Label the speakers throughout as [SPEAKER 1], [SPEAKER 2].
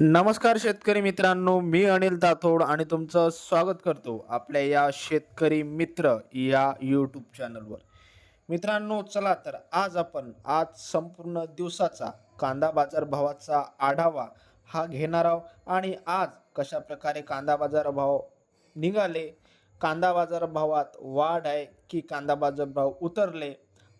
[SPEAKER 1] नमस्कार शेतकरी मित्रांनो मी अनिल दाथोड आणि तुमचं स्वागत करतो आपल्या या शेतकरी मित्र या यूट्यूब चॅनलवर मित्रांनो चला तर आज आपण आज संपूर्ण दिवसाचा कांदा बाजार भावाचा आढावा हा घेणार आहोत आणि आज कशा प्रकारे कांदा बाजार भाव निघाले कांदा बाजार भावात वाढ आहे की कांदा बाजार भाव उतरले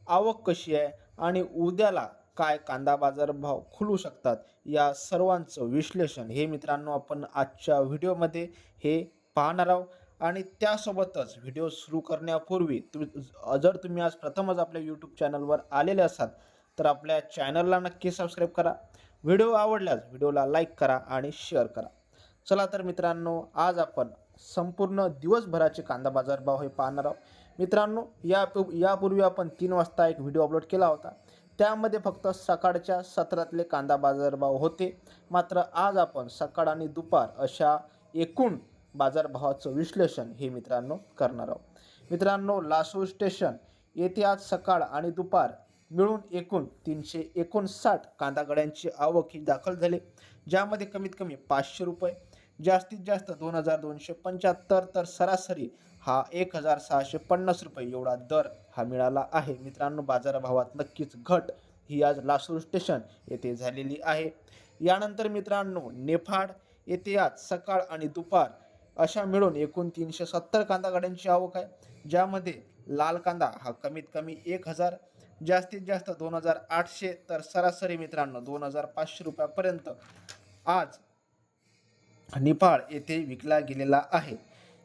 [SPEAKER 1] आवक कशी आहे आणि उद्याला काय कांदा बाजार भाव खुलू शकतात या सर्वांचं विश्लेषण हे मित्रांनो आपण आजच्या व्हिडिओमध्ये हे पाहणार आहोत. आणि त्यासोबतच व्हिडिओ सुरू करण्यापूर्वी तुम्ही जर तुम्ही आज प्रथमच आपल्या यूट्यूब चॅनलवर आलेले असाल तर आपल्या चॅनलला नक्की सबस्क्राईब करा. व्हिडिओ आवडल्यास व्हिडिओला लाईक करा आणि शेअर करा. चला तर मित्रांनो आज आपण संपूर्ण दिवसभराचे कांदा बाजार भाव हे पाहणार आहोत. मित्रांनो या यापूर्वी आपण तीन वाजता एक व्हिडिओ अपलोड केला होता. त्यामध्ये फक्त सकाळच्या सत्रातले कांदा बाजारभाव होते. मात्र आज आपण सकाळ आणि दुपार अशा एकूण बाजारभावाचं विश्लेषण हे मित्रांनो करणार आहोत. मित्रांनो लासू स्टेशन येथे आज सकाळ आणि दुपार मिळून एकूण तीनशे एकोणसाठ कांदा गड्यांची आवक ही दाखल झाली ज्यामध्ये कमीत कमी पाचशे रुपये जास्तीत जास्त दोन हजार दोनशे पंच्याहत्तर तर सरासरी हा एक हजार सहाशे पन्नास रुपये एवढा दर हा मिळाला आहे. मित्रांनो बाजारभावात नक्कीच घट ही आज लासूर स्टेशन येथे झालेली आहे. यानंतर मित्रांनो नेफाड येथे आज सकाळ आणि दुपार अशा मिळून एकूण तीनशे सत्तर कांदा गाड्यांची आवक आहे. ज्यामध्ये लाल कांदा हा कमीत कमी एक हजार जास्तीत जास्त दोन हजार आठशे तर सरासरी मित्रांनो दोन हजार पाचशे रुपयापर्यंत आज निफाड येथे विकला गेलेला आहे.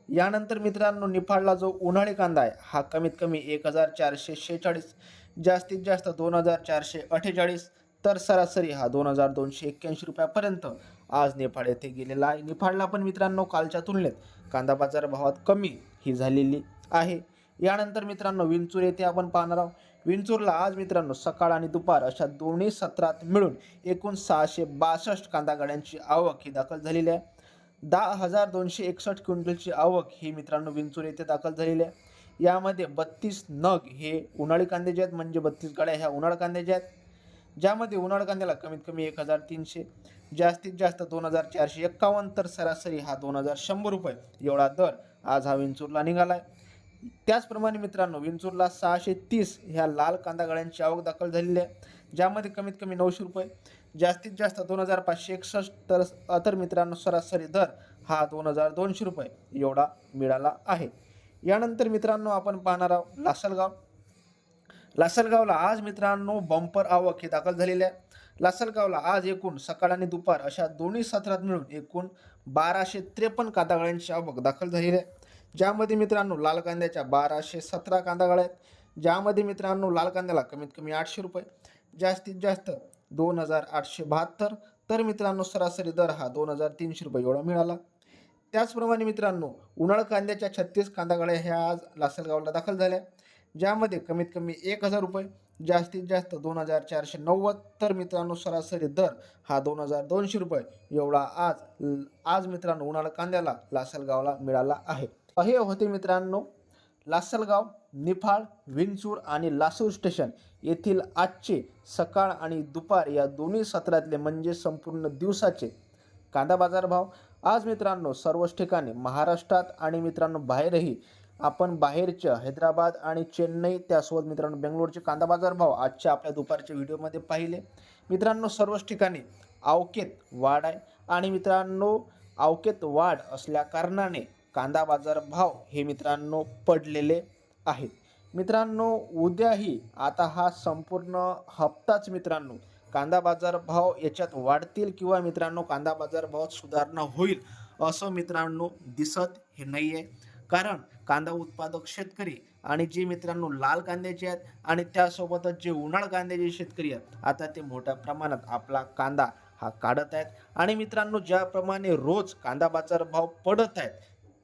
[SPEAKER 1] यानंतर मित्रांनो निफाडला जो उन्हाळी कांदा आहे हा कमीत कमी एक हजार चारशे शेहेचाळीस जास्तीत जास्त दोन हजार चारशे अठ्ठेचाळीस तर सरासरी हा दोन हजार दोनशे एक्क्याऐंशी रुपयापर्यंत आज निफाड येथे गेलेला आहे. निफाडला पण मित्रांनो कालच्या तुलनेत कांदा बाजार भावात कमी ही झालेली आहे. यानंतर मित्रांनो विंचूर येथे आपण पाहणार आहोत. विंचूरला आज मित्रांनो सकाळ आणि दुपार अशा दोन्ही सत्रात मिळून एकूण सहाशे बासष्ट कांदा गाड्यांची आवक ही दाखल झालेली आहे. दहा हजार दोनशे एकसष्ट क्विंटलची आवक ही मित्रांनो विंचूर येथे दाखल झालेली आहे. यामध्ये बत्तीस नग हे उन्हाळी कांद्याचे आहेत म्हणजे बत्तीस गाड्या ह्या उन्हाळ कांद्याच्या आहेत. ज्यामध्ये उन्हाळ कांद्याला कमीत कमी एक हजार तीनशे जास्तीत जास्त दोन हजार चारशे एक्कावन्न तर सरासरी हा दोन हजार शंभर रुपये एवढा दर आज हा विंचूरला निघाला आहे त्याचप्रमाणे मित्रांनो विंचूरला सहाशे तीस ह्या लाल कांदा गाड्यांची आवक दाखल झालेली आहे ज्यामध्ये कमीत कमी नऊशे रुपये जास्तीत जास्त दोन हजार पाचशे एकसष्ट तर तर मित्रांनो सरासरी दर हा दोन हजार दोनशे रुपये एवढा मिळाला आहे. यानंतर मित्रांनो आपण पाहणार आहोत लासलगाव. लासलगावला आज मित्रांनो बंपर आवक हे दाखल झालेले आहे. लासलगावला आज एकूण सकाळ आणि दुपार अशा दोन्ही सत्रात मिळून एकूण बाराशे त्रेपन्न कांदागाळ्यांची आवक दाखल झालेली आहे. ज्यामध्ये मित्रांनो लाल कांद्याच्या बाराशे सतरा कांदागाळ्या आहेत. ज्यामध्ये मित्रांनो लाल कांद्याला कमीत कमी आठशे रुपये. जास्तीत जास्त दोन हजार आठशे बहात्तर. तर मित्रांनो सरासरी दर हा दोन हजार तीनशे रुपये एवढा मिळाला. त्याचप्रमाणे मित्रांनो उन्हाळ कांद्याच्या छत्तीस कांदागाड्या ह्या आज लासलगावला दाखल झाल्या. ज्यामध्ये कमीत कमी एक हजार रुपये जास्तीत जास्त दोन हजार चारशे नव्वद. तर मित्रांनो सरासरी दर हा दोन हजार दोनशे रुपये एवढा आज आज मित्रांनो उन्हाळा कांद्याला लासलगावला मिळाला आहे. हे होते मित्रांनो लासलगाव निफाड विंचूर आणि लासूर स्टेशन येथील आजचे सकाळ आणि दुपार या दोन्ही सत्रातले म्हणजे संपूर्ण दिवसाचे कांदा बाजार भाव. आज मित्रांनो सर्वच ठिकाणी महाराष्ट्रात आणि मित्रांनो बाहेरही आपण बाहेरच्या हैदराबाद आणि चेन्नई त्यासोबत मित्रांनो बेंगलोरचे कांदा बाजार भाव आजच्या आपल्या दुपारच्या व्हिडिओमध्ये पाहिले. मित्रांनो सर्वच ठिकाणी अवकेत वाढ आहे आणि मित्रांनो अवकेत वाढ असल्या कारणाने कांदा बाजार भाव हे मित्रांनो पडलेले आहेत. मित्रांनो उद्याही आता हा संपूर्ण हप्ताच मित्रांनो कांदा बाजार भाव याच्यात वाढतील किंवा मित्रांनो कांदा बाजार भावात सुधारणा होईल असं मित्रांनो दिसत हे नाही आहे कारण कांदा उत्पादक शेतकरी आणि जे मित्रांनो लाल कांद्याचे आहेत आणि त्यासोबतच जे उन्हाळ कांद्याचे शेतकरी आहेत आता ते मोठ्या प्रमाणात आपला कांदा हा काढत आहेत. आणि मित्रांनो ज्याप्रमाणे रोज कांदा बाजार भाव पडत आहेत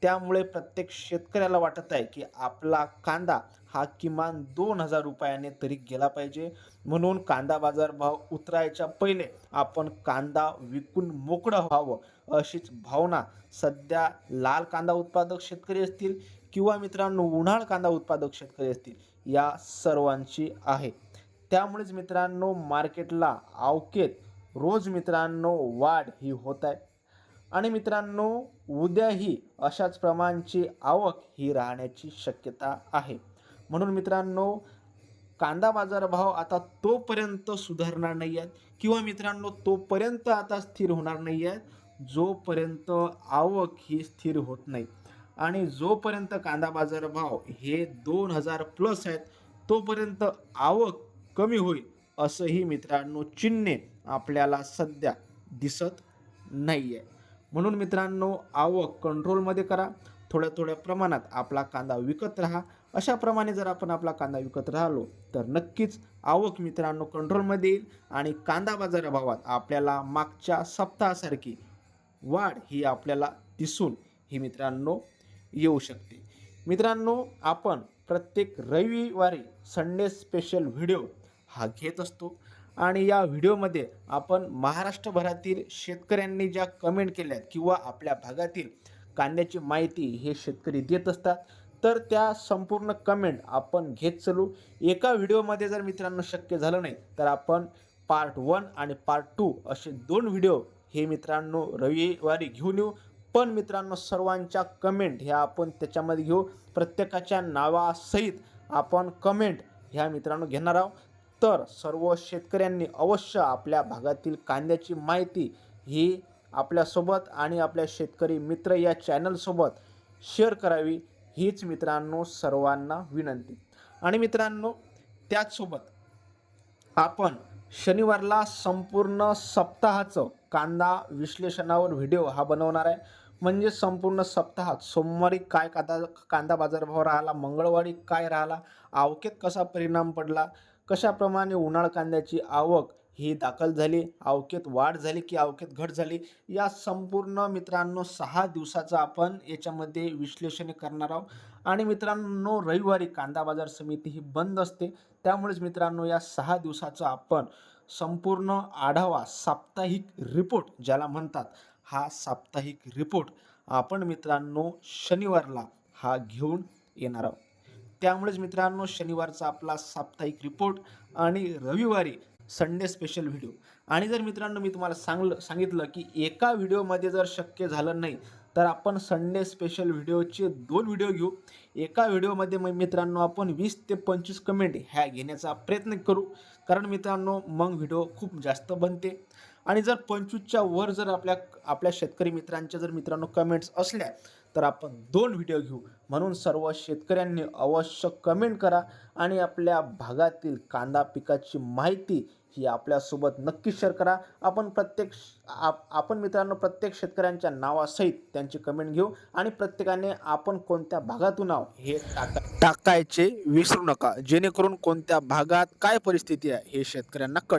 [SPEAKER 1] त्यामुळे प्रत्येक शेतकऱ्याला वाटत आहे की आपला कांदा हा किमान दोन हजार रुपयाने तरी गेला पाहिजे. म्हणून कांदा बाजार भाव उतरायच्या पहिले आपण कांदा विकून मोकळं व्हावं अशीच भावना सध्या लाल कांदा उत्पादक शेतकरी असतील किंवा मित्रांनो उन्हाळ कांदा उत्पादक शेतकरी असतील या सर्वांची आहे. त्यामुळेच मित्रांनो मार्केटला अवकेत रोज मित्रांनो वाढ ही होत आहे. आणि मित्रांनो उद्याही अशाच प्रमाणची आवक ही राहण्याची शक्यता आहे. म्हणून मित्रांनो कांदा बाजार भाव आता तोपर्यंत सुधारणार नाही आहेत किंवा मित्रांनो तोपर्यंत आता स्थिर होणार नाही आहेत जोपर्यंत आवक ही स्थिर होत नाही. आणि जोपर्यंत कांदा बाजार भाव हे दोन हजार प्लस आहेत तोपर्यंत आवक कमी होईल असंही मित्रांनो चिन्हे आपल्याला सध्या दिसत नाही आहे म्हणून मित्रांनो आवक कंट्रोलमध्ये करा. थोड्या थोड्या प्रमाणात आपला कांदा विकत राहा. अशाप्रमाणे जर आपण आपला कांदा विकत राहिलो तर नक्कीच आवक मित्रांनो कंट्रोलमध्ये येईल आणि कांदा बाजारभावात आपल्याला मागच्या सप्ताहासारखी वाढ ही आपल्याला दिसून ही मित्रांनो येऊ शकते. मित्रांनो आपण प्रत्येक रविवारी संडे स्पेशल व्हिडिओ हा घेत असतो. आणि या व्हिडिओमध्ये आपण महाराष्ट्रभरातील शेतकऱ्यांनी ज्या कमेंट केल्या आहेत किंवा आपल्या भागातील कांद्याची माहिती हे शेतकरी देत असतात तर त्या संपूर्ण कमेंट आपण घेत चलू. एका व्हिडिओमध्ये जर मित्रांनो शक्य झालं नाही तर आपण पार्ट वन आणि पार्ट टू असे दोन व्हिडिओ हे मित्रांनो रविवारी घेऊन येऊ. पण मित्रांनो सर्वांच्या कमेंट ह्या आपण त्याच्यामध्ये घेऊ. प्रत्येकाच्या नावासहित आपण कमेंट ह्या मित्रांनो घेणार आहोत. तर सर्व शेतकऱ्यांनी अवश्य आपल्या भागातील कांद्याची माहिती ही आपल्यासोबत आणि आपल्या शेतकरी मित्र या चॅनलसोबत शेअर करावी हीच मित्रांनो सर्वांना विनंती. आणि मित्रांनो त्याचसोबत आपण शनिवारला संपूर्ण सप्ताहाचं कांदा विश्लेषणावर व्हिडिओ हा बनवणार आहे. म्हणजे संपूर्ण सप्ताहात सोमवारी काय कांदा कांदा बाजारभाव राहिला मंगळवारी काय राहिला आवकेत कसा परिणाम पडला कशाप्रमाणे उन्हाळ कांद्याची आवक ही दाखल झाली? आवकेत वाढ झाली की आवकेत घट झाली? या संपूर्ण मित्रांनो सहा दिवसाचं आपण याच्यामध्ये विश्लेषण करणार आहोत. आणि मित्रांनो रविवारी कांदा बाजार समिती ही बंद असते. त्यामुळेच मित्रांनो या सहा दिवसाचं आपण संपूर्ण आढावा साप्ताहिक रिपोर्ट ज्याला म्हणतात हा साप्ताहिक रिपोर्ट आपण मित्रांनो शनिवारला हा घेऊन येणार आहोत. त्यामुळेच मित्रांनो शनिवारचा आपला साप्ताहिक रिपोर्ट आणि रविवारी संडे स्पेशल व्हिडिओ आणि जर मित्रांनो मी तुम्हाला सांगलं सांगितलं की एका व्हिडिओमध्ये जर शक्य झालं नाही तर आपण संडे स्पेशल व्हिडिओचे दोन व्हिडिओ घेऊ. एका व्हिडिओमध्ये मग मित्रांनो आपण वीस ते पंचवीस कमेंट ह्या घेण्याचा प्रयत्न करू. कारण मित्रांनो मग व्हिडिओ खूप जास्त बनते. आणि जर पंचवीसच्या वर जर आपल्या आपल्या शेतकरी मित्रांच्या जर मित्रांनो कमेंट्स असल्या तर आपण दोन व्हिडिओ घेऊ. म्हणून सर्व शेतकऱ्यांनी अवश्य कमेंट करा आणि आपल्या भागातील कांदा पिकाची माहिती ही आपल्यासोबत नक्की शेअर करा. आपण प्रत्येक आप आपण मित्रांनो प्रत्येक शेतकऱ्यांच्या नावासहित त्यांची कमेंट घेऊ आणि प्रत्येकाने आपण कोणत्या भागातून आहो हे टाका टाकायचे विसरू नका. जेणेकरून कोणत्या भागात काय परिस्थिती आहे हे शेतकऱ्यांना कळेल.